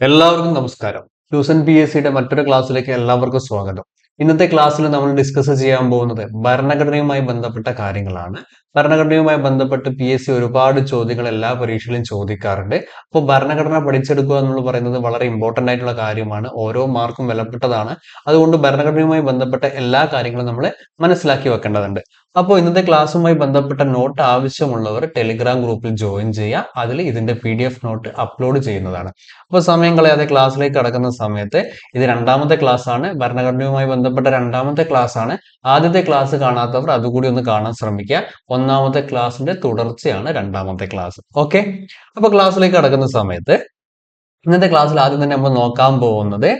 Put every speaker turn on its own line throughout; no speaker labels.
എല്ലാവർക്കും നമസ്കാരം. Huijsen P S സിയുടെ മറ്റൊരു ക്ലാസ്സിലേക്ക് എല്ലാവർക്കും സ്വാഗതം. ഇന്നത്തെ ക്ലാസ്സിൽ നമ്മൾ ഡിസ്കസ് ചെയ്യാൻ പോകുന്നത് ഭരണഘടനയുമായി ബന്ധപ്പെട്ട കാര്യങ്ങളാണ്. ഭരണഘടനയുമായി ബന്ധപ്പെട്ട് പി എസ് സി ഒരുപാട് ചോദ്യങ്ങൾ എല്ലാ പരീക്ഷയിലും ചോദിക്കാറുണ്ട്. അപ്പോൾ ഭരണഘടന പഠിച്ചെടുക്കുക എന്നുള്ള പറയുന്നത് വളരെ ഇമ്പോർട്ടന്റ് ആയിട്ടുള്ള കാര്യമാണ്. ഓരോ മാർക്കും വിലപ്പെട്ടതാണ്. അതുകൊണ്ട് ഭരണഘടനയുമായി ബന്ധപ്പെട്ട എല്ലാ കാര്യങ്ങളും നമ്മൾ മനസ്സിലാക്കി വെക്കേണ്ടതുണ്ട്. അപ്പോൾ ഇന്നത്തെ ക്ലാസ്സുമായി ബന്ധപ്പെട്ട നോട്ട് ആവശ്യമുള്ളവർ ടെലിഗ്രാം ഗ്രൂപ്പിൽ ജോയിൻ ചെയ്യുക. അതിൽ ഇതിന്റെ P D F note upload ചെയ്യുന്നതാണ്. അപ്പോൾ സമയം കളയാതെ ക്ലാസ്സിലേക്ക് കടക്കുന്ന സമയത്ത് ഇത് രണ്ടാമത്തെ ക്ലാസ് ആണ് ഭരണഘടനയുമായി ബന്ധപ്പെട്ട രണ്ടാമത്തെ ക്ലാസ് ആണ് ആദ്യത്തെ ക്ലാസ് കാണാത്തവർ അതുകൂടി ഒന്ന് കാണാൻ ശ്രമിക്കുക. ഒന്നാമത്തെ ക്ലാസ്സിന്റെ തുടർച്ചയാണ് രണ്ടാമത്തെ ക്ലാസ്. ഓക്കെ അപ്പൊ ക്ലാസ്സിലേക്ക് കടക്കുന്ന സമയത്ത് ഇന്നത്തെ ക്ലാസ്സിൽ ആദ്യം തന്നെ നമ്മൾ നോക്കാൻ പോകുന്നത്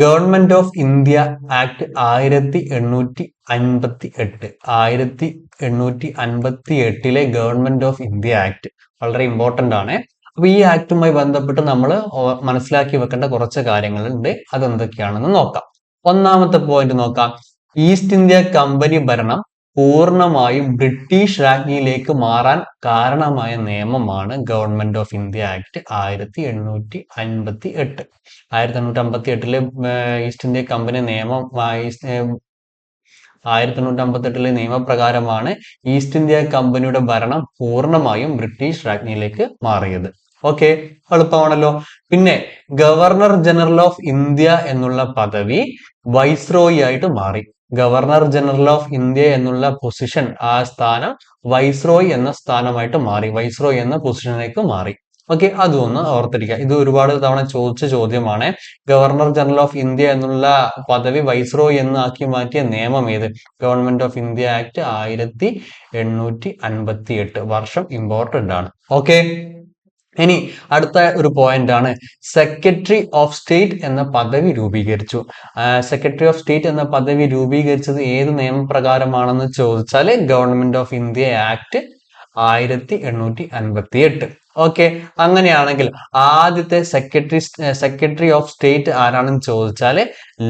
ഗവൺമെന്റ് ഓഫ് ഇന്ത്യ ആക്ട് ആയിരത്തി എണ്ണൂറ്റി അൻപത്തി എട്ട് ആയിരത്തി എണ്ണൂറ്റി അൻപത്തി എട്ടിലെ ഗവൺമെന്റ് ഓഫ് ഇന്ത്യ ആക്ട് വളരെ ഇമ്പോർട്ടന്റ് ആണ്. അപ്പൊ ഈ ആക്ടുമായി ബന്ധപ്പെട്ട് നമ്മൾ മനസ്സിലാക്കി വെക്കേണ്ട കുറച്ച് കാര്യങ്ങളുണ്ട്. അതെന്തൊക്കെയാണെന്ന് നോക്കാം. ഒന്നാമത്തെ പോയിന്റ് നോക്കാം. ഈസ്റ്റ് ഇന്ത്യ കമ്പനി ഭരണം പൂർണമായും ബ്രിട്ടീഷ് രാജ്ഞിയിലേക്ക് മാറാൻ കാരണമായ നിയമമാണ് ഗവൺമെന്റ് ഓഫ് ഇന്ത്യ ആക്ട് ആയിരത്തി എണ്ണൂറ്റി അൻപത്തി എട്ട് ആയിരത്തി എണ്ണൂറ്റി അമ്പത്തി എട്ടിലെ ഈസ്റ്റ് ഇന്ത്യ കമ്പനി നിയമം ആയിരത്തി എണ്ണൂറ്റി അമ്പത്തി എട്ടിലെ നിയമപ്രകാരമാണ് ഈസ്റ്റ് ഇന്ത്യ കമ്പനിയുടെ ഭരണം പൂർണമായും ബ്രിട്ടീഷ് രാജ്ഞിയിലേക്ക് മാറിയത്. ഓക്കെ എളുപ്പമാണല്ലോ. പിന്നെ ഗവർണർ ജനറൽ ഓഫ് ഇന്ത്യ എന്നുള്ള പദവി വൈസ്രോയി ആയിട്ട് മാറി. ഗവർണർ ജനറൽ ഓഫ് ഇന്ത്യ എന്നുള്ള പൊസിഷൻ ആ സ്ഥാനം വൈസ്രോയ് എന്ന സ്ഥാനമായിട്ട് മാറി. വൈസ്രോയ് എന്ന പൊസിഷനിലേക്ക് മാറി. ഓക്കെ അതൊന്ന് ഓർത്തിരിക്കുക. ഇത് ഒരുപാട് തവണ ചോദിച്ച ചോദ്യമാണ്. ഗവർണർ ജനറൽ ഓഫ് ഇന്ത്യ എന്നുള്ള പദവി വൈസ്രോയ് എന്ന് ആക്കി മാറ്റിയ നിയമം ഏത്? ഗവൺമെന്റ് ഓഫ് ഇന്ത്യ ആക്ട് ആയിരത്തി എണ്ണൂറ്റി അൻപത്തി എട്ട് വർഷം ഇമ്പോർട്ടന്റ് ആണ്. ഓക്കെ. ഇനി അടുത്ത ഒരു പോയിന്റ് ആണ്. സെക്രട്ടറി ഓഫ് സ്റ്റേറ്റ് എന്ന പദവി രൂപീകരിച്ചു. സെക്രട്ടറി ഓഫ് സ്റ്റേറ്റ് എന്ന പദവി രൂപീകരിച്ചത് ഏത് നിയമപ്രകാരമാണെന്ന് ചോദിച്ചാൽ ഗവൺമെന്റ് ഓഫ് ഇന്ത്യ ആക്ട് ആയിരത്തി എണ്ണൂറ്റി അൻപത്തി എട്ട് ഓക്കെ അങ്ങനെയാണെങ്കിൽ ആദ്യത്തെ സെക്രട്ടറി സെക്രട്ടറി ഓഫ് സ്റ്റേറ്റ് ആരാണെന്ന് ചോദിച്ചാൽ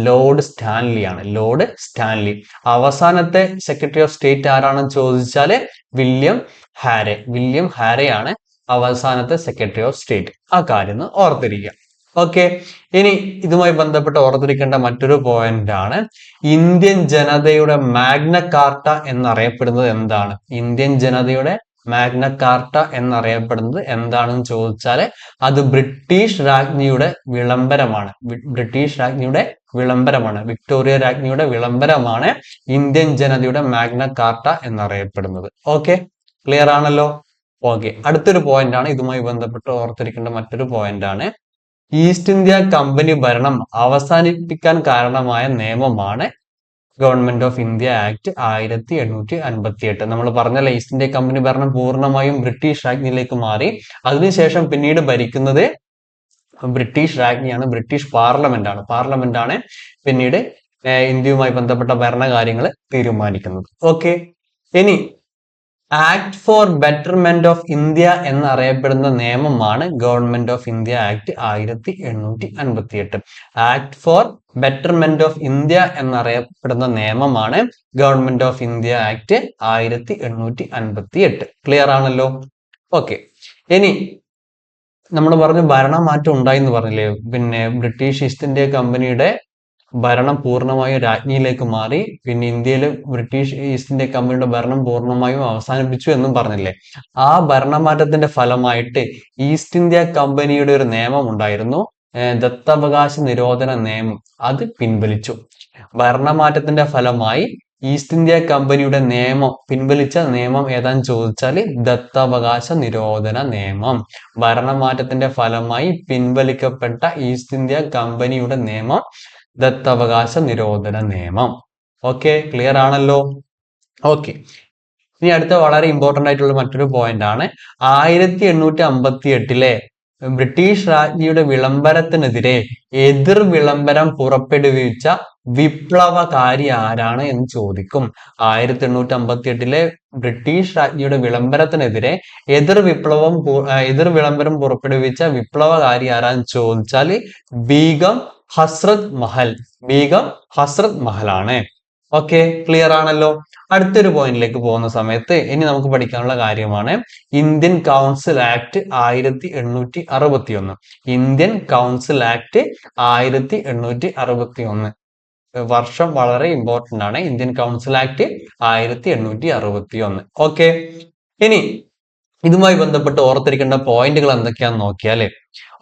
ലോർഡ് സ്റ്റാൻലി ആണ്. ലോർഡ് സ്റ്റാൻലി അവസാനത്തെ സെക്രട്ടറി ഓഫ് സ്റ്റേറ്റ് ആരാണെന്ന് ചോദിച്ചാൽ വില്യം ഹാരെ വില്യം ഹാരെയാണ് അവസാനത്തെ സെക്രട്ടറി ഓഫ് സ്റ്റേറ്റ് ആ കാര്യം ഓർത്തിരിക്കുക. ഓക്കെ ഇനി ഇതുമായി ബന്ധപ്പെട്ട് ഓർത്തിരിക്കേണ്ട മറ്റൊരു പോയിന്റ് ആണ് ഇന്ത്യൻ ജനതയുടെ മാഗ്ന കാർട്ട എന്നറിയപ്പെടുന്നത് എന്താണ്? ഇന്ത്യൻ ജനതയുടെ മാഗ്ന കാർട്ട എന്നറിയപ്പെടുന്നത് എന്താണെന്ന് ചോദിച്ചാൽ അത് ബ്രിട്ടീഷ് രാജ്ഞിയുടെ വിളംബരമാണ്. ബ്രിട്ടീഷ് രാജ്ഞിയുടെ വിളംബരമാണ്. വിക്ടോറിയ രാജ്ഞിയുടെ വിളംബരമാണ് ഇന്ത്യൻ ജനതയുടെ മാഗ്ന കാർട്ട എന്നറിയപ്പെടുന്നത്. ഓക്കെ ക്ലിയർ ആണല്ലോ? ഓക്കെ അടുത്തൊരു പോയിന്റ് ആണ്. ഇതുമായി ബന്ധപ്പെട്ട് ഓർത്തിരിക്കേണ്ട മറ്റൊരു പോയിന്റ് ആണ്. ഈസ്റ്റ് ഇന്ത്യ കമ്പനി ഭരണം അവസാനിപ്പിക്കാൻ കാരണമായ നിയമമാണ് ഗവൺമെന്റ് ഓഫ് ഇന്ത്യ ആക്ട് ആയിരത്തി എണ്ണൂറ്റി അൻപത്തി എട്ട് നമ്മൾ പറഞ്ഞല്ലോ ഈസ്റ്റ് ഇന്ത്യ കമ്പനി ഭരണം പൂർണമായും ബ്രിട്ടീഷ് രാജ്ഞിയിലേക്ക് മാറി. അതിനുശേഷം പിന്നീട് ഭരിക്കുന്നത് ബ്രിട്ടീഷ് രാജ്ഞിയാണ്. ബ്രിട്ടീഷ് പാർലമെന്റ് ആണ്. പാർലമെന്റ് ആണ് പിന്നീട് ഇന്ത്യയുമായി ബന്ധപ്പെട്ട ഭരണകാര്യങ്ങൾ തീരുമാനിക്കുന്നത്. ഓക്കെ ഇനി act for betterment of India എന്നറിയപ്പെടുന്ന നിയമമാണ് ഗവൺമെന്റ് ഓഫ് ഇന്ത്യ ആക്ട് ആയിരത്തി എണ്ണൂറ്റി അൻപത്തി എട്ട് act for betterment of India എന്നറിയപ്പെടുന്ന നിയമമാണ് ഗവൺമെന്റ് ഓഫ് ഇന്ത്യ ആക്ട് ആയിരത്തി എണ്ണൂറ്റി അൻപത്തി എട്ട് ക്ലിയർ ആണല്ലോ? ഓക്കെ ഇനി നമ്മൾ പറഞ്ഞു ഭരണമാറ്റം ഉണ്ടായി എന്ന് പറഞ്ഞില്ലേ? പിന്നെ ബ്രിട്ടീഷ് ഈസ്റ്റ് ഇന്ത്യ കമ്പനിയുടെ ഭരണം പൂർണമായും രാജ്ഞിയിലേക്ക് മാറി പിന്നെ ഇന്ത്യയിൽ ബ്രിട്ടീഷ് ഈസ്റ്റ് ഇന്ത്യ കമ്പനിയുടെ ഭരണം പൂർണമായും അവസാനിപ്പിച്ചു എന്നും പറഞ്ഞില്ലേ? ആ ഭരണമാറ്റത്തിന്റെ ഫലമായിട്ട് ഈസ്റ്റ് ഇന്ത്യ കമ്പനിയുടെ ഒരു നിയമം ഉണ്ടായിരുന്നു ദത്തവകാശ നിരോധന നിയമം. അത് പിൻവലിച്ചു. ഭരണമാറ്റത്തിന്റെ ഫലമായി ഈസ്റ്റ് ഇന്ത്യ കമ്പനിയുടെ നിയമം പിൻവലിച്ച നിയമം ഏതാന്ന് ചോദിച്ചാൽ ദത്തവകാശ നിരോധന നിയമം. ഭരണമാറ്റത്തിന്റെ ഫലമായി പിൻവലിക്കപ്പെട്ട ഈസ്റ്റ് ഇന്ത്യ കമ്പനിയുടെ നിയമം ദത്തവകാശ നിരോധന നിയമം. ഓക്കെ ക്ലിയർ ആണല്ലോ? ഓക്കെ ഇനി അടുത്ത വളരെ ഇമ്പോർട്ടന്റ് ആയിട്ടുള്ള മറ്റൊരു പോയിന്റ് ആണ്. ആയിരത്തി എണ്ണൂറ്റി അമ്പത്തി എട്ടിലെ ബ്രിട്ടീഷ് രാജ്ഞിയുടെ വിളംബരത്തിനെതിരെ എതിർ വിളംബരം പുറപ്പെടുവിച്ച വിപ്ലവകാരി ആരാണ് എന്ന് ചോദിക്കും. ആയിരത്തി എണ്ണൂറ്റി അമ്പത്തി എട്ടിലെ ബ്രിട്ടീഷ് രാജ്ഞിയുടെ വിളംബരത്തിനെതിരെ എതിർ വിപ്ലവം എതിർ വിളംബരം പുറപ്പെടുവിച്ച വിപ്ലവകാരി ആരാന്ന് ചോദിച്ചാൽ ബീഗം ഹസ്രത് മഹൽ. ബീഗം ഹസ്രത് മഹലാണ്. ഓക്കെ ക്ലിയർ ആണല്ലോ? അടുത്തൊരു പോയിന്റിലേക്ക് പോകുന്ന സമയത്ത് ഇനി നമുക്ക് പഠിക്കാനുള്ള കാര്യമാണ് ഇന്ത്യൻ കൗൺസിൽ ആക്ട് ആയിരത്തി എണ്ണൂറ്റി അറുപത്തി ഒന്ന് ഇന്ത്യൻ കൗൺസിൽ ആക്ട് ആയിരത്തി എണ്ണൂറ്റി അറുപത്തി ഒന്ന് വർഷം വളരെ ഇമ്പോർട്ടന്റ് ആണ്. ഇന്ത്യൻ കൗൺസിൽ ആക്ട് ആയിരത്തി എണ്ണൂറ്റി അറുപത്തി ഒന്ന് ഓക്കെ ഇനി ഇതുമായി ബന്ധപ്പെട്ട് ഓർത്തിരിക്കേണ്ട പോയിന്റുകൾ എന്തൊക്കെയാന്ന് നോക്കിയാൽ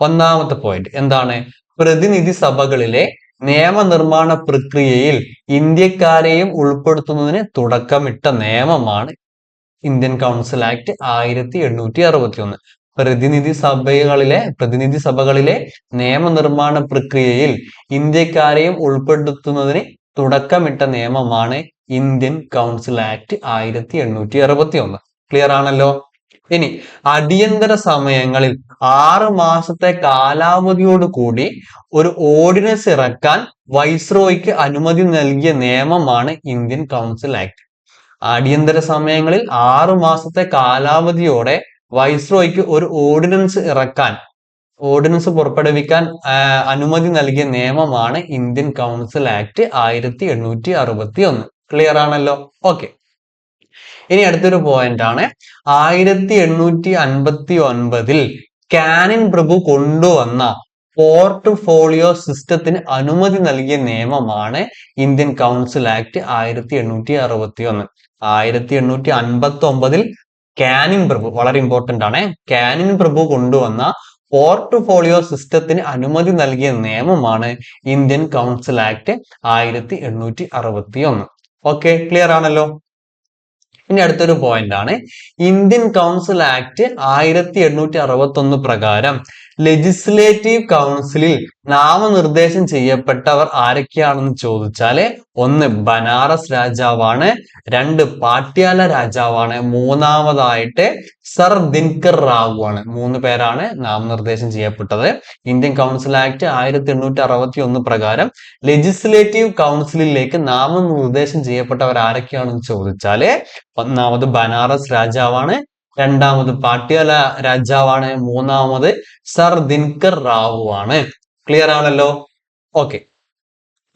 ഒന്നാമത്തെ പോയിന്റ് എന്താണ്? പ്രതിനിധി സഭകളിലെ നിയമനിർമ്മാണ പ്രക്രിയയിൽ ഇന്ത്യക്കാരെയും ഉൾപ്പെടുത്തുന്നതിന് തുടക്കമിട്ട നിയമമാണ് ഇന്ത്യൻ കൗൺസിൽ ആക്ട് ആയിരത്തി എണ്ണൂറ്റി അറുപത്തി ഒന്ന് പ്രതിനിധി സഭകളിലെ പ്രതിനിധി സഭകളിലെ നിയമനിർമ്മാണ പ്രക്രിയയിൽ ഇന്ത്യക്കാരെയും ഉൾപ്പെടുത്തുന്നതിന് തുടക്കമിട്ട നിയമമാണ് ഇന്ത്യൻ കൗൺസിൽ ആക്ട് ആയിരത്തി എണ്ണൂറ്റി അറുപത്തി ഒന്ന് ക്ലിയർ ആണല്ലോ? ഇനി അടിയന്തര സമയങ്ങളിൽ ആറ് മാസത്തെ കാലാവധിയോട് കൂടി ഒരു ഓർഡിനൻസ് ഇറക്കാൻ വൈസ്രോയ്ക്ക് അനുമതി നൽകിയ നിയമമാണ് ഇന്ത്യൻ കൗൺസിൽ ആക്ട് അടിയന്തര സമയങ്ങളിൽ ആറു മാസത്തെ കാലാവധിയോടെ വൈസ്രോയ്ക്ക് ഒരു ഓർഡിനൻസ് ഇറക്കാൻ ഓർഡിനൻസ് പുറപ്പെടുവിക്കാൻ അനുമതി നൽകിയ നിയമമാണ് ഇന്ത്യൻ കൗൺസിൽ ആക്ട് ആയിരത്തി എണ്ണൂറ്റി അറുപത്തി ഒന്ന് ക്ലിയർ ആണല്ലോ? ഓക്കെ ഇനി അടുത്തൊരു പോയിന്റ് ആണ്. ആയിരത്തി എണ്ണൂറ്റി അൻപത്തി ഒൻപതിൽ കാനിൻ പ്രഭു കൊണ്ടുവന്ന പോർട്ട്ഫോളിയോ സിസ്റ്റത്തിന് അനുമതി നൽകിയ നിയമമാണ് ഇന്ത്യൻ കൗൺസിൽ ആക്ട് ആയിരത്തി എണ്ണൂറ്റി അറുപത്തി ഒന്ന് ആയിരത്തി എണ്ണൂറ്റി അൻപത്തി ഒമ്പതിൽ കാനിൻ പ്രഭു വളരെ ഇമ്പോർട്ടന്റ് ആണ് കാനിൻ പ്രഭു കൊണ്ടുവന്ന പോർട്ട്ഫോളിയോ സിസ്റ്റത്തിന് അനുമതി നൽകിയ നിയമമാണ് ഇന്ത്യൻ കൗൺസിൽ ആക്ട് ആയിരത്തി എണ്ണൂറ്റി അറുപത്തി ഒന്ന് ഓക്കെ ക്ലിയർ ആണല്ലോ? ഇനി അടുത്തൊരു പോയിന്റ് ആണ്. ഇന്ത്യൻ കൗൺസിൽ ആക്ട് ആയിരത്തി എണ്ണൂറ്റി അറുപത്തി ഒന്ന് പ്രകാരം ലെജിസ്ലേറ്റീവ് കൗൺസിലിൽ നാമനിർദ്ദേശം ചെയ്യപ്പെട്ടവർ ആരൊക്കെയാണെന്ന് ചോദിച്ചാൽ ഒന്ന് ബനാറസ് രാജാവാണ് രണ്ട് പാട്യാല രാജാവാണ് മൂന്നാമതായിട്ട് സർ ദിൻകർ റാവു ആണ് മൂന്ന് പേരാണ് നാമനിർദ്ദേശം ചെയ്യപ്പെട്ടത്. ഇന്ത്യൻ കൗൺസിൽ ആക്ട് ആയിരത്തി എണ്ണൂറ്റി അറുപത്തി ഒന്ന് പ്രകാരം ലെജിസ്ലേറ്റീവ് കൗൺസിലിലേക്ക് നാമനിർദ്ദേശം ചെയ്യപ്പെട്ടവർ ആരൊക്കെയാണെന്ന് ചോദിച്ചാൽ ഒന്നാമത് ബനാറസ് രാജാവാണ് രണ്ടാമത് പാട്യാല രാജാവാണ് മൂന്നാമത് സർ ദിൻകർ റാവു ആണ്. ക്ലിയർ ആണല്ലോ ഓക്കെ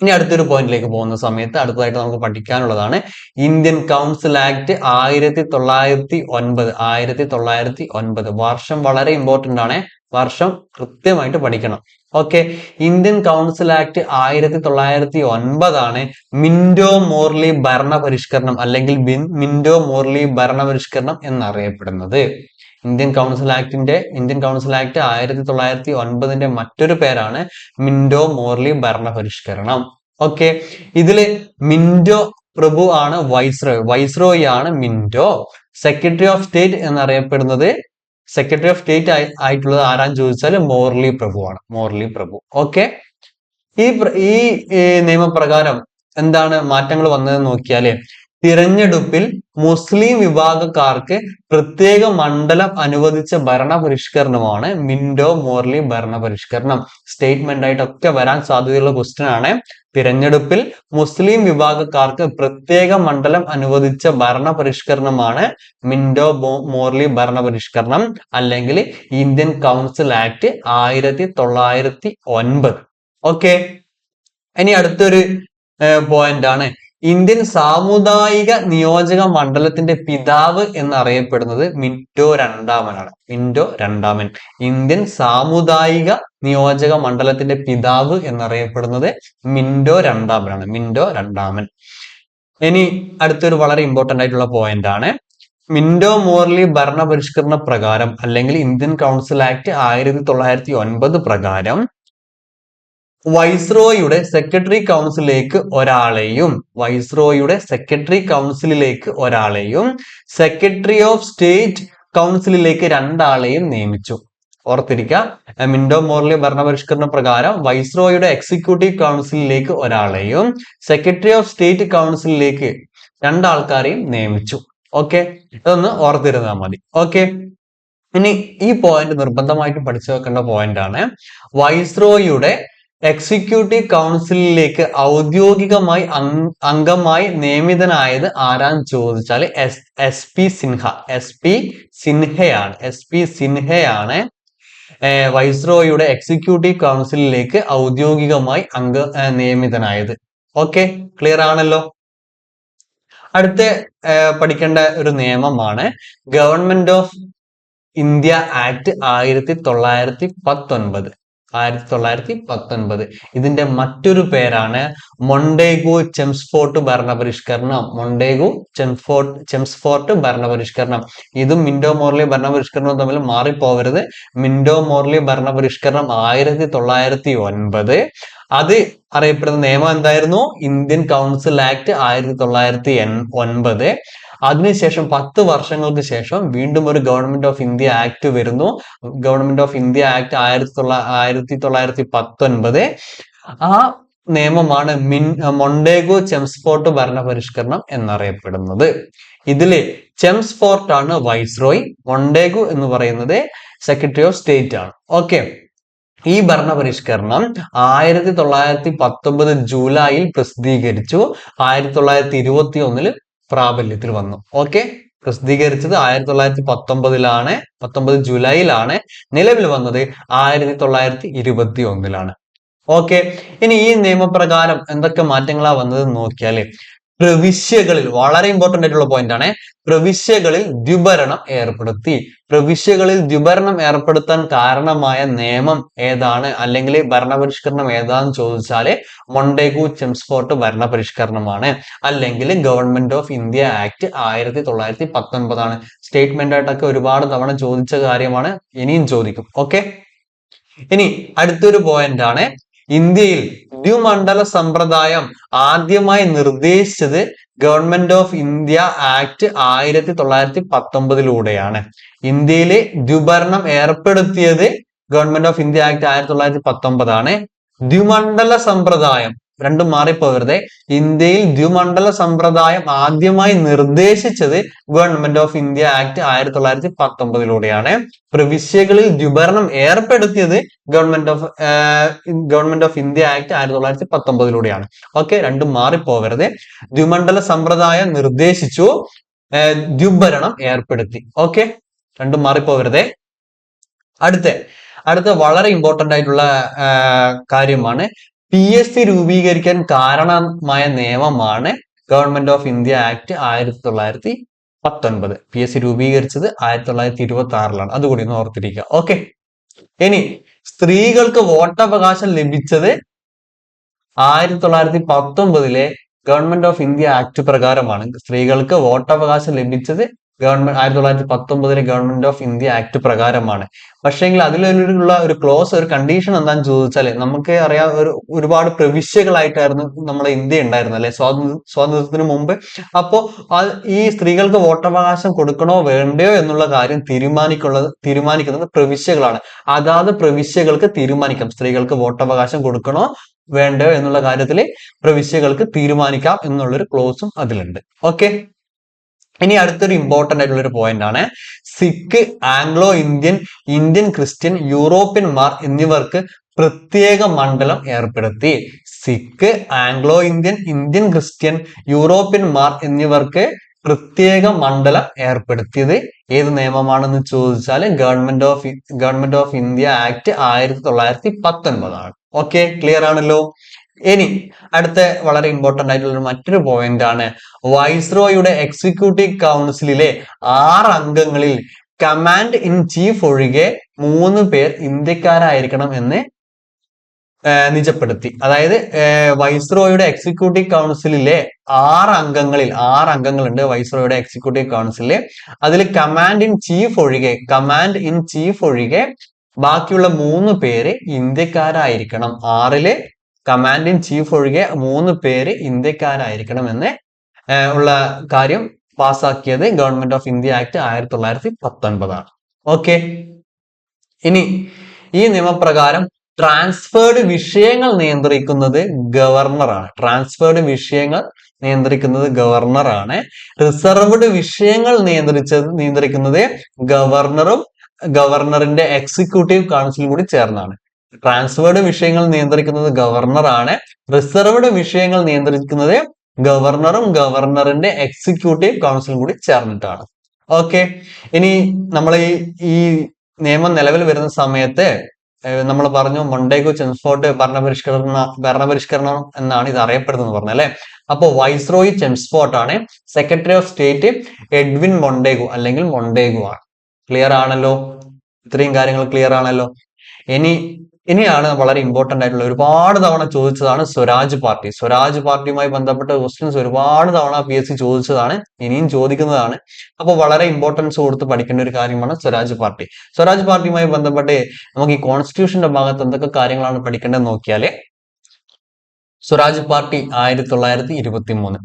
ഇനി അടുത്തൊരു പോയിന്റിലേക്ക് പോകുന്ന സമയത്ത് അടുത്തതായിട്ട് നമുക്ക് പഠിക്കാനുള്ളതാണ്. ഇന്ത്യൻ കൗൺസിൽ ആക്ട് ആയിരത്തി തൊള്ളായിരത്തി ഒൻപത് ആയിരത്തി തൊള്ളായിരത്തി ഒൻപത്. വർഷം വളരെ ഇമ്പോർട്ടന്റ് ആണ്. വർഷം കൃത്യമായിട്ട് പഠിക്കണം. ഓക്കെ ഇന്ത്യൻ കൗൺസിൽ ആക്ട് ആയിരത്തി തൊള്ളായിരത്തി ഒൻപതാണ് മിൻഡോ മോർലി ഭരണപരിഷ്കരണം അല്ലെങ്കിൽ മിൻഡോ മോർലി ഭരണപരിഷ്കരണം എന്നറിയപ്പെടുന്നത്. ഇന്ത്യൻ കൗൺസിൽ ആക്ടിന്റെ ഇന്ത്യൻ കൗൺസിൽ ആക്ട് ആയിരത്തി തൊള്ളായിരത്തി ഒൻപതിന്റെ മറ്റൊരു പേരാണ് മിൻഡോ മോർലി ഭരണപരിഷ്കരണം. ഓക്കെ ഇതിൽ മിൻഡോ പ്രഭു ആണ് വൈസ്രോയ് വൈസ്രോയ് ആണ് മിൻഡോ സെക്രട്ടറി ഓഫ് സ്റ്റേറ്റ് എന്നറിയപ്പെടുന്നത് സെക്രട്ടറി ഓഫ് സ്റ്റേറ്റ് ആയിട്ടുള്ളത് ആരാന്ന് ചോദിച്ചാൽ മോർലി പ്രഭു ആണ് മോർലി പ്രഭു. ഓക്കെ ഈ ഈ നിയമപ്രകാരം എന്താണ് മാറ്റങ്ങൾ വന്നതെന്ന് നോക്കിയാൽ തിരഞ്ഞെടുപ്പിൽ മുസ്ലിം വിഭാഗക്കാർക്ക് പ്രത്യേക മണ്ഡലം അനുവദിച്ച ഭരണപരിഷ്കരണമാണ് മിൻഡോ മോർലി ഭരണപരിഷ്കരണം. സ്റ്റേറ്റ്മെന്റ് ആയിട്ടൊക്കെ വരാൻ സാധ്യതയുള്ള ക്വസ്റ്റ്യൻ ആണ്. തിരഞ്ഞെടുപ്പിൽ മുസ്ലിം വിഭാഗക്കാർക്ക് പ്രത്യേക മണ്ഡലം അനുവദിച്ച ഭരണപരിഷ്കരണമാണ് മിൻഡോ മോർലി ഭരണപരിഷ്കരണം അല്ലെങ്കിൽ ഇന്ത്യൻ കൗൺസിൽ ആക്ട് ആയിരത്തി തൊള്ളായിരത്തി ഒൻപത് ഓക്കെ ഇനി അടുത്തൊരു പോയിന്റ് ആണ്. ഇന്ത്യൻ സാമുദായിക നിയോജക മണ്ഡലത്തിന്റെ പിതാവ് എന്നറിയപ്പെടുന്നത് മിന്റോ രണ്ടാമനാണ്. മിന്റോ രണ്ടാമൻ. ഇന്ത്യൻ സാമുദായിക നിയോജക മണ്ഡലത്തിന്റെ പിതാവ് എന്നറിയപ്പെടുന്നത് മിന്റോ രണ്ടാമനാണ്. മിന്റോ രണ്ടാമൻ. ഇനി അടുത്തൊരു വളരെ ഇമ്പോർട്ടന്റ് ആയിട്ടുള്ള പോയിന്റ് ആണ്. മിന്റോ മോർലി ഭരണപരിഷ്കരണ പ്രകാരം അല്ലെങ്കിൽ ഇന്ത്യൻ കൗൺസിൽ ആക്ട് ആയിരത്തി തൊള്ളായിരത്തി ഒൻപത് പ്രകാരം വൈസ്രോയുടെ സെക്രട്ടറി കൗൺസിലേക്ക് ഒരാളെയും വൈസ്രോയുടെ സെക്രട്ടറി കൗൺസിലിലേക്ക് ഒരാളെയും സെക്രട്ടറി ഓഫ് സ്റ്റേറ്റ് കൗൺസിലിലേക്ക് രണ്ടാളെയും നിയമിച്ചു. ഓർത്തിരിക്കുക മിൻഡോ മോർലി ഭരണപരിഷ്കരണ പ്രകാരം വൈസ്രോയുടെ എക്സിക്യൂട്ടീവ് കൗൺസിലിലേക്ക് ഒരാളെയും സെക്രട്ടറി ഓഫ് സ്റ്റേറ്റ് കൗൺസിലിലേക്ക് രണ്ടാൾക്കാരെയും നിയമിച്ചു. ഓക്കെ? ഇതൊന്ന് ഓർത്തിരുന്നാൽ മതി. ഓക്കെ? ഇനി ഈ പോയിന്റ് നിർബന്ധമായിട്ട് പഠിച്ചു വെക്കേണ്ട പോയിന്റ് ആണ് വൈസ്രോയുടെ എക്സിക്യൂട്ടീവ് കൗൺസിലിലേക്ക് ഔദ്യോഗികമായി അംഗമായി നിയമിതനായത് ആരാന്ന് ചോദിച്ചാൽ S S P Sinha. S P സിൻഹയാണ്. S P സിൻഹയാണ് വൈസ്രോയുടെ എക്സിക്യൂട്ടീവ് കൗൺസിലിലേക്ക് ഔദ്യോഗികമായി അംഗ നിയമിതനായത്. ഓക്കെ ക്ലിയർ ആണല്ലോ? അടുത്ത പഠിക്കേണ്ട ഒരു നിയമമാണ് ഗവൺമെന്റ് ഓഫ് ഇന്ത്യ ആക്ട് ആയിരത്തി തൊള്ളായിരത്തി പത്തൊൻപത്. ആയിരത്തി തൊള്ളായിരത്തി പത്തൊൻപത് ഇതിന്റെ മറ്റൊരു പേരാണ് മൊണ്ടേഗോ ചെംസ്ഫോർട്ട് ഭരണപരിഷ്കരണം. മൊണ്ടേഗോ ചെംഫോർട്ട് ചെംസ്ഫോർട്ട് ഭരണപരിഷ്കരണം. ഇതും മിൻഡോ മോർലി ഭരണപരിഷ്കരണവും തമ്മിൽ മാറിപ്പോവരുത്. മിൻഡോ മോർലി ഭരണപരിഷ്കരണം ആയിരത്തി തൊള്ളായിരത്തി ഒൻപത് അത് അറിയപ്പെടുന്ന നിയമം എന്തായിരുന്നു? ഇന്ത്യൻ കൗൺസിൽ ആക്ട് ആയിരത്തി തൊള്ളായിരത്തി എൺ ഒൻപത്. അതിനുശേഷം പത്ത് വർഷങ്ങൾക്ക് ശേഷം വീണ്ടും ഒരു ഗവൺമെന്റ് ഓഫ് ഇന്ത്യ ആക്ട് വരുന്നു. ഗവൺമെന്റ് ഓഫ് ഇന്ത്യ ആക്ട് ആയിരത്തി തൊള്ള ആയിരത്തി തൊള്ളായിരത്തി പത്തൊൻപത് ആ നിയമമാണ് മിൻ മൊണ്ടേഗോ ചെംസ്ഫോർട്ട് ഭരണപരിഷ്കരണം എന്നറിയപ്പെടുന്നത്. ഇതിൽ ചെംസ്ഫോർട്ട് ആണ് വൈസ്രോയ് മൊണ്ടേഗോ എന്ന് പറയുന്നത് സെക്രട്ടറി ഓഫ് സ്റ്റേറ്റ് ആണ്. ഓക്കെ. ഈ ഭരണപരിഷ്കരണം ആയിരത്തി തൊള്ളായിരത്തി പത്തൊമ്പത് ജൂലൈയിൽ പ്രസിദ്ധീകരിച്ചു. ആയിരത്തി തൊള്ളായിരത്തി ഇരുപത്തി ഒന്നിൽ പ്രാബല്യത്തിൽ വന്നു. ഓക്കെ പ്രസിദ്ധീകരിച്ചത് ആയിരത്തി തൊള്ളായിരത്തി പത്തൊമ്പതിലാണ് പത്തൊമ്പത് ജൂലൈയിലാണ് നിലവിൽ വന്നത്. ആയിരത്തി തൊള്ളായിരത്തി ഇരുപത്തി ഒന്നിലാണ് ഓക്കെ ഇനി ഈ നിയമപ്രകാരം എന്തൊക്കെ മാറ്റങ്ങളാ വന്നത് നോക്കിയാൽ പ്രവിശ്യകളിൽ വളരെ ഇമ്പോർട്ടന്റ് ആയിട്ടുള്ള പോയിന്റ് ആണ്. പ്രവിശ്യകളിൽ ദ്വിഭരണം ഏർപ്പെടുത്തി. പ്രവിശ്യകളിൽ ദ്വിഭരണം ഏർപ്പെടുത്താൻ കാരണമായ നിയമം ഏതാണ്? അല്ലെങ്കിൽ ഭരണപരിഷ്കരണം ഏതാന്ന് ചോദിച്ചാൽ മൊണ്ടേഗു ചെംസ്ഫോർട്ട് ഭരണപരിഷ്കരണമാണ്. അല്ലെങ്കിൽ ഗവൺമെന്റ് ഓഫ് ഇന്ത്യ ആക്ട് ആയിരത്തി തൊള്ളായിരത്തി പത്തൊൻപതാണ് സ്റ്റേറ്റ്മെന്റ് ആയിട്ടൊക്കെ ഒരുപാട് തവണ ചോദിച്ച കാര്യമാണ് ഇനിയും ചോദിക്കും. ഓക്കെ ഇനി അടുത്തൊരു പോയിന്റ് ആണ്. ഇന്ത്യയിൽ ദ്വിമണ്ഡല സമ്പ്രദായം ആദ്യമായി നിർദ്ദേശിച്ചത് ഗവൺമെന്റ് ഓഫ് ഇന്ത്യ ആക്ട് ആയിരത്തി തൊള്ളായിരത്തി പത്തൊമ്പതിലൂടെയാണ് ഇന്ത്യയിലെ ദ്വിഭരണം ഏർപ്പെടുത്തിയത് ഗവൺമെന്റ് ഓഫ് ഇന്ത്യ ആക്ട് ആയിരത്തി തൊള്ളായിരത്തി പത്തൊമ്പതാണ് ദ്വിമണ്ഡല സമ്പ്രദായം രണ്ടും മാറിപ്പോവരുതേ ഇന്ത്യയിൽ ദ്വിമണ്ഡല സമ്പ്രദായം ആദ്യമായി നിർദ്ദേശിച്ചത് ഗവൺമെന്റ് ഓഫ് ഇന്ത്യ ആക്ട് ആയിരത്തി തൊള്ളായിരത്തി പത്തൊമ്പതിലൂടെയാണ് പ്രവിശ്യകളിൽ ദ്വിഭരണം ഏർപ്പെടുത്തിയത് government of government of India act ആയിരത്തി തൊള്ളായിരത്തി പത്തൊമ്പതിലൂടെയാണ് ഓക്കെ രണ്ടും മാറിപ്പോവരുത് ദ്വിമണ്ഡല സമ്പ്രദായം നിർദ്ദേശിച്ചു ദ്വിഭരണം ഏർപ്പെടുത്തി. ഓക്കെ രണ്ടും മാറിപ്പോകരുതേ. അടുത്ത അടുത്ത വളരെ ഇമ്പോർട്ടന്റ് ആയിട്ടുള്ള കാര്യമാണ് പി എസ് സി രൂപീകരിക്കാൻ കാരണമായ നിയമമാണ് ഗവൺമെന്റ് ഓഫ് ഇന്ത്യ ആക്ട് ആയിരത്തി തൊള്ളായിരത്തി പത്തൊൻപത് പി എസ് സി രൂപീകരിച്ചത് ആയിരത്തി തൊള്ളായിരത്തി ഇരുപത്തി ആറിലാണ് അതുകൂടി ഒന്ന് ഓർത്തിരിക്കുക. ഓക്കെ ഇനി സ്ത്രീകൾക്ക് വോട്ടവകാശം ലഭിച്ചത് ആയിരത്തി തൊള്ളായിരത്തി പത്തൊമ്പതിലെ ഗവൺമെന്റ് ഓഫ് ഇന്ത്യ ആക്ട് പ്രകാരമാണ്. സ്ത്രീകൾക്ക് വോട്ടവകാശം ലഭിച്ചത് ഗവൺമെന്റ് ആയിരത്തി തൊള്ളായിരത്തി പത്തൊമ്പതിലെ ഗവൺമെന്റ് ഓഫ് ഇന്ത്യ ആക്ട് പ്രകാരമാണ്. പക്ഷേങ്കിൽ അതിലുള്ള ഒരു ക്ലോസ് ഒരു കണ്ടീഷൻ എന്താന്ന് ചോദിച്ചാൽ നമുക്ക് അറിയാം ഒരു ഒരുപാട് പ്രവിശ്യകളായിട്ടായിരുന്നു നമ്മുടെ ഇന്ത്യ ഉണ്ടായിരുന്നത് അല്ലെ? സ്വാതന്ത്ര്യ സ്വാതന്ത്ര്യത്തിന് മുമ്പ്. അപ്പോ ഈ സ്ത്രീകൾക്ക് വോട്ടവകാശം കൊടുക്കണോ വേണ്ടയോ എന്നുള്ള കാര്യം തീരുമാനിക്കുന്നത് തീരുമാനിക്കുന്നത് പ്രവിശ്യകളാണ്. അതാത് പ്രവിശ്യകൾക്ക് തീരുമാനിക്കാം. സ്ത്രീകൾക്ക് വോട്ടവകാശം കൊടുക്കണോ വേണ്ടയോ എന്നുള്ള കാര്യത്തിൽ പ്രവിശ്യകൾക്ക് തീരുമാനിക്കാം എന്നുള്ളൊരു ക്ലോസും അതിലുണ്ട്. ഓക്കെ ഇനി അടുത്തൊരു ഇമ്പോർട്ടന്റ് ആയിട്ടുള്ള ഒരു പോയിന്റ് ആണ്. Sikh Anglo Indian Indian Christian യൂറോപ്യന്മാർ എന്നിവർക്ക് പ്രത്യേക മണ്ഡലം ഏർപ്പെടുത്തി. Sikh Anglo Indian Indian Christian യൂറോപ്യന്മാർ എന്നിവർക്ക് പ്രത്യേക മണ്ഡലം ഏർപ്പെടുത്തിയത് ഏത് നിയമമാണെന്ന് ചോദിച്ചാൽ government of government of India act ആയിരത്തി തൊള്ളായിരത്തി പത്തൊൻപതാണ്. ഓക്കെ ക്ലിയർ ആണല്ലോ? ഇനി അടുത്ത വളരെ ഇമ്പോർട്ടന്റ് ആയിട്ടുള്ള മറ്റൊരു പോയിന്റ് ആണ്. വൈസ്രോയുടെ എക്സിക്യൂട്ടീവ് കൗൺസിലിലെ ആറ് അംഗങ്ങളിൽ കമാൻഡ് ഇൻ ചീഫ് ഒഴികെ മൂന്ന് പേർ ഇന്ത്യക്കാരായിരിക്കണം എന്ന് നിജപ്പെടുത്തി. അതായത് വൈസ്രോയുടെ എക്സിക്യൂട്ടീവ് കൗൺസിലിലെ ആറ് അംഗങ്ങളിൽ ആറ് അംഗങ്ങളുണ്ട് വൈസ്രോയുടെ എക്സിക്യൂട്ടീവ് കൗൺസിലിൽ അതിൽ കമാൻഡ് ഇൻ ചീഫ് ഒഴികെ കമാൻഡ് ഇൻ ചീഫ് ഒഴികെ ബാക്കിയുള്ള മൂന്ന് പേര് ഇന്ത്യക്കാരായിരിക്കണം. ആറിൽ കമാൻഡ് ഇൻ ചീഫ് ഒഴികെ മൂന്ന് പേര് ഇന്ത്യക്കാരായിരിക്കണം എന്ന് ഏർ ഉള്ള കാര്യം പാസ്സാക്കിയത് ഗവൺമെന്റ് ഓഫ് ഇന്ത്യ ആക്ട് ആയിരത്തി തൊള്ളായിരത്തി പത്തൊൻപതാണ് ഓക്കെ. ഇനി ഈ നിയമപ്രകാരം ട്രാൻസ്ഫേർഡ് വിഷയങ്ങൾ നിയന്ത്രിക്കുന്നത് ഗവർണറാണ്. ട്രാൻസ്ഫേർഡ് വിഷയങ്ങൾ നിയന്ത്രിക്കുന്നത് ഗവർണറാണ്. റിസർവ്ഡ് വിഷയങ്ങൾ നിയന്ത്രിച്ചത് നിയന്ത്രിക്കുന്നത് ഗവർണറും ഗവർണറിന്റെ എക്സിക്യൂട്ടീവ് കൗൺസിലും കൂടി ചേർന്നാണ്. ട്രാൻസ്ഫേർഡ് വിഷയങ്ങൾ നിയന്ത്രിക്കുന്നത് ഗവർണറാണ്. റിസർവ്ഡ് വിഷയങ്ങൾ നിയന്ത്രിക്കുന്നത് ഗവർണറും ഗവർണറിന്റെ എക്സിക്യൂട്ടീവ് കൗൺസിലും കൂടി ചേർന്നിട്ടാണ്. ഓക്കെ. ഇനി നമ്മൾ ഈ ഈ നിയമം നിലവിൽ വരുന്ന സമയത്ത് നമ്മൾ പറഞ്ഞു മൊണ്ടേഗോ ചെംസ്ഫോർട്ട് ഭരണപരിഷ്കരണ ഭരണപരിഷ്കരണം എന്നാണ് ഇത് അറിയപ്പെടുന്നത് പറഞ്ഞത് അല്ലെ? അപ്പോൾ വൈസ്രോയി ചെംസ്ഫോർട്ട് ആണ്. Secretary of state Edwin Montagu അല്ലെങ്കിൽ മൊണ്ടേഗോ ആണ്. ക്ലിയർ ആണല്ലോ? ഇത്രയും കാര്യങ്ങൾ ക്ലിയർ ആണല്ലോ? ഇനി ഇനിയാണ് വളരെ ഇമ്പോർട്ടന്റ് ആയിട്ടുള്ള ഒരുപാട് തവണ ചോദിച്ചതാണ് സ്വരാജ് പാർട്ടി. സ്വരാജ് പാർട്ടിയുമായി ബന്ധപ്പെട്ട ക്വസ്റ്റ്യൻസ് ഒരുപാട് തവണ പി എസ് സി ചോദിച്ചതാണ് ഇനിയും ചോദിക്കുന്നതാണ്. അപ്പോൾ വളരെ ഇമ്പോർട്ടൻസ് കൊടുത്ത് പഠിക്കേണ്ട ഒരു കാര്യമാണ് സ്വരാജ് പാർട്ടി. സ്വരാജ് പാർട്ടിയുമായി ബന്ധപ്പെട്ട് നമുക്ക് ഈ കോൺസ്റ്റിറ്റ്യൂഷന്റെ ഭാഗത്ത് എന്തൊക്കെ കാര്യങ്ങളാണ് പഠിക്കേണ്ടത് നോക്കിയാൽ സ്വരാജ് പാർട്ടി ആയിരത്തി തൊള്ളായിരത്തി ഇരുപത്തി മൂന്ന്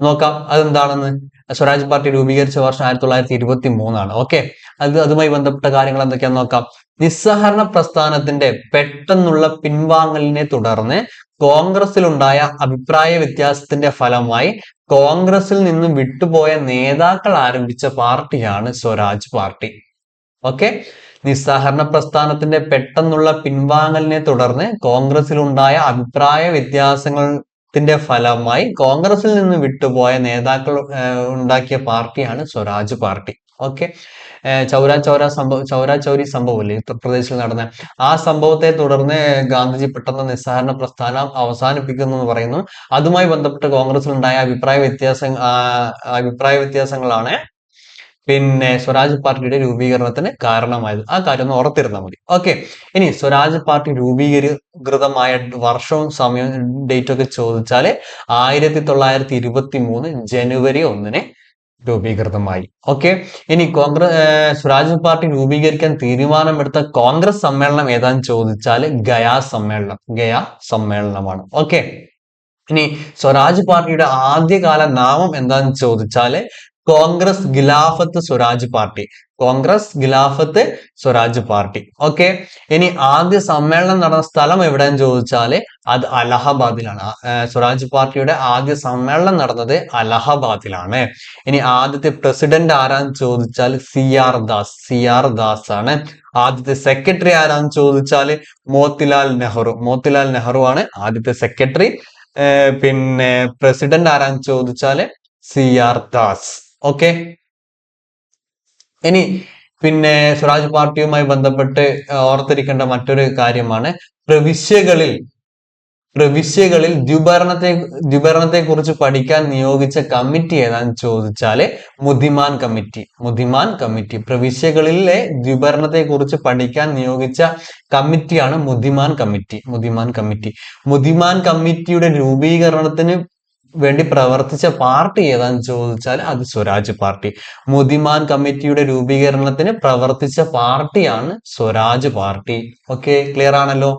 നോക്കാം അതെന്താണെന്ന്. സ്വരാജ് പാർട്ടി രൂപീകരിച്ച വർഷം ആയിരത്തി തൊള്ളായിരത്തി ഇരുപത്തി മൂന്നാണ് ഓക്കെ അത് അതുമായി ബന്ധപ്പെട്ട കാര്യങ്ങൾ എന്തൊക്കെയാന്ന് നോക്കാം. നിസ്സഹരണ പ്രസ്ഥാനത്തിന്റെ പെട്ടെന്നുള്ള പിൻവാങ്ങലിനെ തുടർന്ന് കോൺഗ്രസിലുണ്ടായ അഭിപ്രായ വ്യത്യാസത്തിന്റെ ഫലമായി കോൺഗ്രസിൽ നിന്നും വിട്ടുപോയ നേതാക്കൾ ആരംഭിച്ച പാർട്ടിയാണ് സ്വരാജ് പാർട്ടി. ഓക്കെ നിസ്സഹരണ പ്രസ്ഥാനത്തിന്റെ പെട്ടെന്നുള്ള പിൻവാങ്ങലിനെ തുടർന്ന് കോൺഗ്രസിലുണ്ടായ അഭിപ്രായ വ്യത്യാസങ്ങളുടെ ഫലമായി കോൺഗ്രസിൽ നിന്ന് വിട്ടുപോയ നേതാക്കൾ ഉണ്ടാക്കിയ പാർട്ടിയാണ് സ്വരാജ് പാർട്ടി. ഓക്കെ? ചൗരാ ചൗര സംഭവം ചൗരാ ചൗരി സംഭവമില്ലേ? ഉത്തർപ്രദേശിൽ നടന്ന ആ സംഭവത്തെ തുടർന്ന് ഗാന്ധിജി പെട്ടെന്ന് നിസ്സഹരണ പ്രസ്ഥാനം അവസാനിപ്പിക്കുന്നു എന്ന് പറയുന്നു. അതുമായി ബന്ധപ്പെട്ട് കോൺഗ്രസിൽ ഉണ്ടായ അഭിപ്രായ വ്യത്യാസം അഭിപ്രായ വ്യത്യാസങ്ങളാണ് പിന്നെ സ്വരാജ് പാർട്ടിയുടെ രൂപീകരണത്തിന് കാരണമായത്. ആ കാര്യം ഒന്ന് ഓർത്തിരുന്നാൽ മതി. ഓക്കെ ഇനി സ്വരാജ് പാർട്ടി രൂപീകൃതമായ വർഷവും സമയവും ഡേറ്റ് ഒക്കെ ചോദിച്ചാൽ ആയിരത്തി തൊള്ളായിരത്തി ഇരുപത്തി മൂന്ന് ജനുവരി ഒന്നിന് രൂപീകൃതമായി. ഓക്കെ ഇനി കോൺഗ്രസ് സ്വരാജ് പാർട്ടി രൂപീകരിക്കാൻ തീരുമാനമെടുത്ത കോൺഗ്രസ് സമ്മേളനം ഏതാന്ന് ചോദിച്ചാൽ ഗയാ സമ്മേളനം. ഗയാ സമ്മേളനമാണ്. ഓക്കെ ഇനി സ്വരാജ് പാർട്ടിയുടെ ആദ്യകാല നാമം എന്താന്ന് ചോദിച്ചാൽ Congress Khilafat Swaraj party. Congress Khilafat Swaraj party. Okay? ഇനി ആദ്യ സമ്മേളനം നടന്ന സ്ഥലം എവിടെയെന്ന് ചോദിച്ചാൽ അത് അലഹബാദിലാണ്. സ്വരാജ് പാർട്ടിയുടെ ആദ്യ സമ്മേളനം നടന്നത് അലഹബാദിലാണ്. ഇനി ആദ്യത്തെ പ്രസിഡന്റ് ആരാന്ന് ചോദിച്ചാൽ C R Das C R Das ആണ്. ആദ്യത്തെ സെക്രട്ടറി ആരാന്ന് ചോദിച്ചാൽ മോത്തിലാൽ നെഹ്റു. മോത്തിലാൽ നെഹ്റു ആണ് ആദ്യത്തെ സെക്രട്ടറി. പിന്നെ പ്രസിഡന്റ് ആരാന്ന് ചോദിച്ചാൽ സി ആർ ദാസ്. ഓക്കെ ഇനി പിന്നെ സ്വരാജ് പാർട്ടിയുമായി ബന്ധപ്പെട്ട് ഓർത്തിരിക്കേണ്ട മറ്റൊരു കാര്യമാണ്. പ്രവിശ്യകളിൽ പ്രവിശ്യകളിൽ ദ്വിഭരണത്തെ ദ്വിഭരണത്തെ കുറിച്ച് പഠിക്കാൻ നിയോഗിച്ച കമ്മിറ്റി ഏതാന്ന് ചോദിച്ചാൽ മുതിമാൻ കമ്മിറ്റി. മുതിമാൻ കമ്മിറ്റി. പ്രവിശ്യകളിലെ ദ്വിഭരണത്തെ കുറിച്ച് പഠിക്കാൻ നിയോഗിച്ച കമ്മിറ്റിയാണ് മുതിമാൻ കമ്മിറ്റി. മുതിമാൻ കമ്മിറ്റി. മുതിമാൻ കമ്മിറ്റിയുടെ രൂപീകരണത്തിന് വേണ്ടി പ്രവർത്തിച്ച പാർട്ടി ഏതാന്ന് ചോദിച്ചാൽ അത് സ്വരാജ് പാർട്ടി. മുതിമാൻ കമ്മിറ്റിയുടെ രൂപീകരണത്തിന് പ്രവർത്തിച്ച പാർട്ടിയാണ് സ്വരാജ് പാർട്ടി. ഓക്കെ ക്ലിയർ ആണല്ലോ?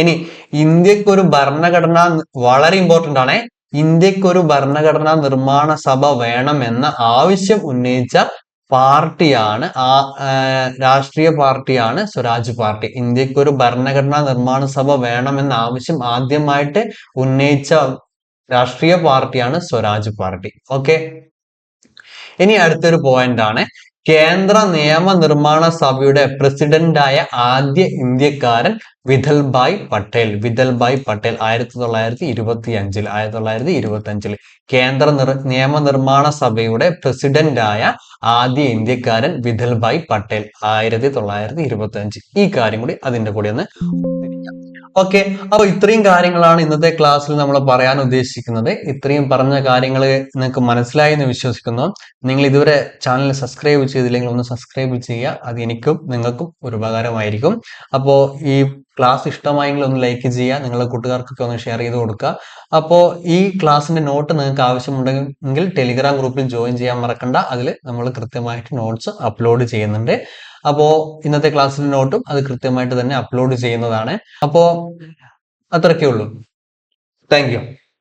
ഇനി ഇന്ത്യയ്ക്ക് ഒരു ഭരണഘടന വളരെ ഇമ്പോർട്ടന്റ് ആണ്. ഇന്ത്യയ്ക്ക് ഒരു ഭരണഘടനാ നിർമ്മാണ സഭ വേണമെന്ന ആവശ്യം ഉന്നയിച്ച പാർട്ടിയാണ് ആ രാഷ്ട്രീയ പാർട്ടിയാണ് സ്വരാജ് പാർട്ടി. ഇന്ത്യയ്ക്ക് ഒരു ഭരണഘടനാ നിർമ്മാണ സഭ വേണമെന്ന ആവശ്യം ആദ്യമായിട്ട് ഉന്നയിച്ച രാഷ്ട്രീയ പാർട്ടിയാണ് സ്വരാജ് പാർട്ടി. ഓക്കെ ഇനി അടുത്തൊരു പോയിന്റ് ആണ്. കേന്ദ്ര നിയമനിർമ്മാണ സഭയുടെ പ്രസിഡന്റായ ആദ്യ ഇന്ത്യക്കാരൻ വിഥൽഭായ് പട്ടേൽ. വിഥൽഭായ് പട്ടേൽ ആയിരത്തി തൊള്ളായിരത്തി ഇരുപത്തി അഞ്ചിൽ ആയിരത്തി തൊള്ളായിരത്തി ഇരുപത്തി അഞ്ചിൽ കേന്ദ്ര നിർ നിയമനിർമ്മാണ സഭയുടെ പ്രസിഡന്റായ ആദ്യ ഇന്ത്യക്കാരൻ വിഥൽഭായ് പട്ടേൽ ആയിരത്തി തൊള്ളായിരത്തി ഇരുപത്തി അഞ്ച് ഈ കാര്യം കൂടി അതിന്റെ കൂടി ഒന്ന് ഓക്കെ. അപ്പൊ ഇത്രയും കാര്യങ്ങളാണ് ഇന്നത്തെ ക്ലാസ്സിൽ നമ്മൾ പറയാൻ ഉദ്ദേശിക്കുന്നത്. ഇത്രയും പറഞ്ഞ കാര്യങ്ങൾ നിങ്ങൾക്ക് മനസ്സിലായി എന്ന് വിശ്വസിക്കുന്നു. നിങ്ങൾ ഇതുവരെ ചാനൽ സബ്സ്ക്രൈബ് ചെയ്തില്ലെങ്കിൽ ഒന്ന് സബ്സ്ക്രൈബ് ചെയ്യുക. അത് എനിക്കും നിങ്ങൾക്കും ഒരു ഉപകാരമായിരിക്കും. അപ്പോൾ ഈ ക്ലാസ് ഇഷ്ടമായെങ്കിൽ ഒന്ന് ലൈക്ക് ചെയ്യുക. നിങ്ങളുടെ കൂട്ടുകാർക്കൊക്കെ ഒന്ന് ഷെയർ ചെയ്ത് കൊടുക്കുക. അപ്പോൾ ഈ ക്ലാസ്സിന്റെ നോട്ട് നിങ്ങൾക്ക് ആവശ്യമുണ്ടെങ്കിൽ ടെലിഗ്രാം ഗ്രൂപ്പിൽ ജോയിൻ ചെയ്യാൻ മറക്കണ്ട. അതിൽ നമ്മൾ കൃത്യമായിട്ട് നോട്ട്സ് അപ്ലോഡ് ചെയ്യുന്നുണ്ട്. അപ്പോൾ ഇന്നത്തെ ക്ലാസ്സിലെ നോട്ടും അത് കൃത്യമായിട്ട് തന്നെ അപ്ലോഡ് ചെയ്യുന്നതാണ്. അപ്പോ അത്രയ്ക്കേ ഉള്ളൂ താങ്ക്